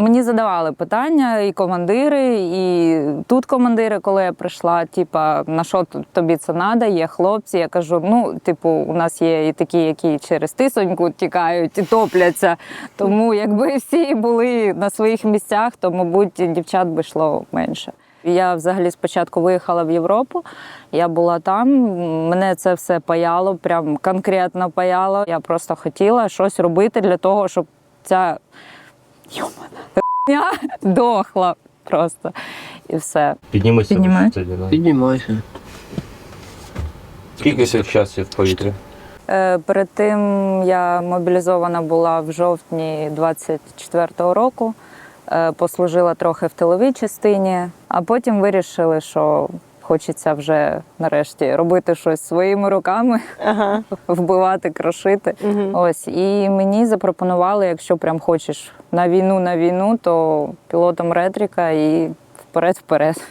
Мені задавали питання і командири, і тут командири, коли я прийшла, типа, на що тобі це треба, є хлопці. Я кажу, ну, типу, у нас є і такі, які через тисоньку тікають і топляться. Тому якби всі були на своїх місцях, то, мабуть, дівчат би йшло менше. Я взагалі спочатку виїхала в Європу. Я була там, мене це все паяло, прям конкретно паяло. Я просто хотіла щось робити для того, щоб ця я дохла просто. І все. Вище тоді. Піднімайся. Скільки часів в повітрі? Е, Перед тим я мобілізована була в жовтні 24-го року, Е, послужила трохи в тиловій частині, а потім вирішили, що хочеться вже нарешті робити щось своїми руками, Ага. вбивати, крошити. Ось і мені запропонували, якщо прям хочеш на війну на війну, то пілотом ретріка і вперед-вперед.